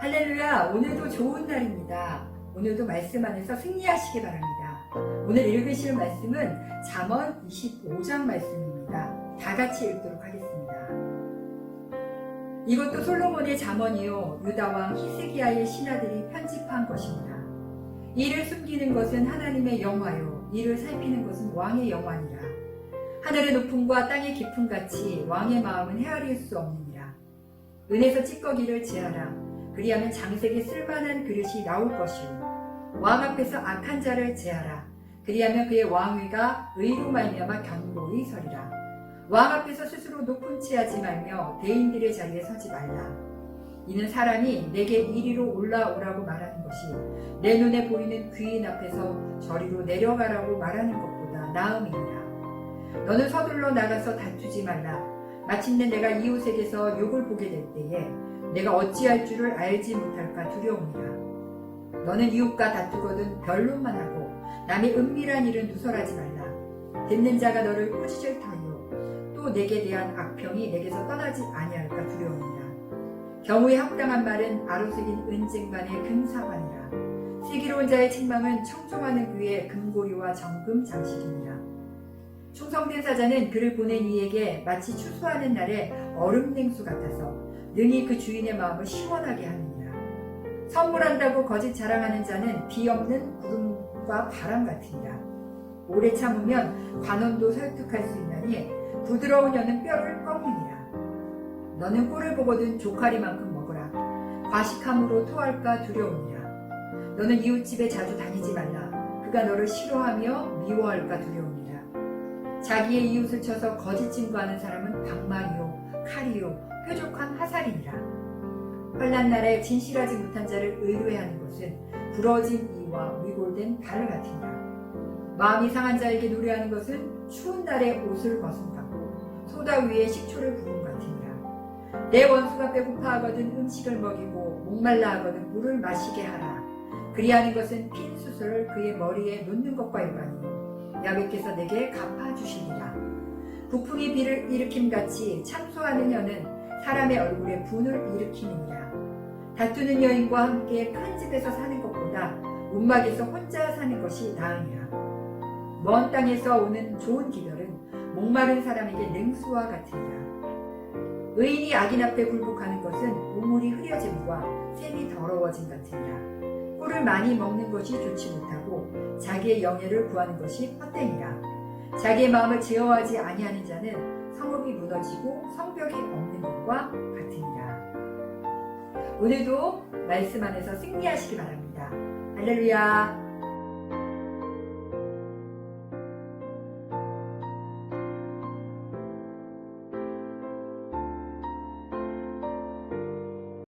할렐루야, 오늘도 좋은 날입니다. 오늘도 말씀 안에서 승리하시기 바랍니다. 오늘 읽으실 말씀은 잠언 25장 말씀입니다. 다 같이 읽도록 하겠습니다. 이것도 솔로몬의 잠언이요 유다 왕 히스기야의 신하들이 편집한 것입니다. 이를 숨기는 것은 하나님의 영화요 이를 살피는 것은 왕의 영화니라. 하늘의 높음과 땅의 깊음 같이 왕의 마음은 헤아릴 수 없느니라. 은에서 찌꺼기를 제하라. 그리하면 장색에 쓸만한 그릇이 나올 것이요. 왕 앞에서 악한 자를 제하라. 그리하면 그의 왕위가 의로 말미암아 견고히 서리라. 왕 앞에서 스스로 높은 체하지 말며 대인들의 자리에 서지 말라. 이는 사람이 내게 이리로 올라오라고 말하는 것이 내 눈에 보이는 귀인 앞에서 저리로 내려가라고 말하는 것보다 나음이니라. 너는 서둘러 나가서 다투지 말라. 마침내 내가 이웃에게서 욕을 보게 될 때에 내가 어찌할 줄을 알지 못할까 두려움이라. 너는 이웃과 다투거든 변론만 하고 남의 은밀한 일은 누설하지 말라. 듣는 자가 너를 꾸짖을 터이요. 또 내게 대한 악평이 내게서 떠나지 아니할까 두려움이라. 경우에 합당한 말은 아로새긴 은쟁반의 금사관이라. 슬기로운 자의 책망은 청종하는 그의 금고리와 정금 장식이니라. 충성된 사자는 그를 보낸 이에게 마치 추수하는 날에 얼음 냉수 같아서 능히 그 주인의 마음을 시원하게 하느니라. 선물한다고 거짓 자랑하는 자는 비 없는 구름과 바람 같으니라. 오래 참으면 관원도 설득할 수 있나니 부드러운 여는 뼈를 꺾느니라. 너는 꼴을 보거든 조카리만큼 먹으라. 과식함으로 토할까 두려우니라. 너는 이웃집에 자주 다니지 말라. 그가 너를 싫어하며 미워할까 두려우니라. 자기의 이웃을 쳐서 거짓 증거하는 사람은 방망이요, 칼이요, 뾰족한 화살이니라. 환란 날에 진실하지 못한 자를 의뢰하는 것은 부러진 이와 위골된 달 같으니라. 마음이 상한 자에게 노래하는 것은 추운 날에 옷을 벗은 같고 소다 위에 식초를 부은 같으니라. 내 원수가 배고파하거든 음식을 먹이고 목말라 하거든 물을 마시게 하라. 그리하는 것은 핀 수술을 그의 머리에 놓는 것과 일반이요. 야곱께서 내게 갚아주시리라. 북풍이 비를 일으킴 같이 참소하는 여는 사람의 얼굴에 분을 일으키느니라. 다투는 여인과 함께 큰 집에서 사는 것보다 움막에서 혼자 사는 것이 나으니라. 먼 땅에서 오는 좋은 기별은 목마른 사람에게 냉수와 같으니라. 의인이 악인 앞에 굴복하는 것은 우물이 흐려짐과 샘이 더러워짐 같으니라. 꿀을 많이 먹는 것이 좋지 못하고 자기의 영예를 구하는 것이 헛되니라. 자기의 마음을 제어하지 아니하는 자는 성읍이 무너지고 성벽이 없는 것과 같으니라. 오늘도 말씀 안에서 승리하시기 바랍니다. 할렐루야.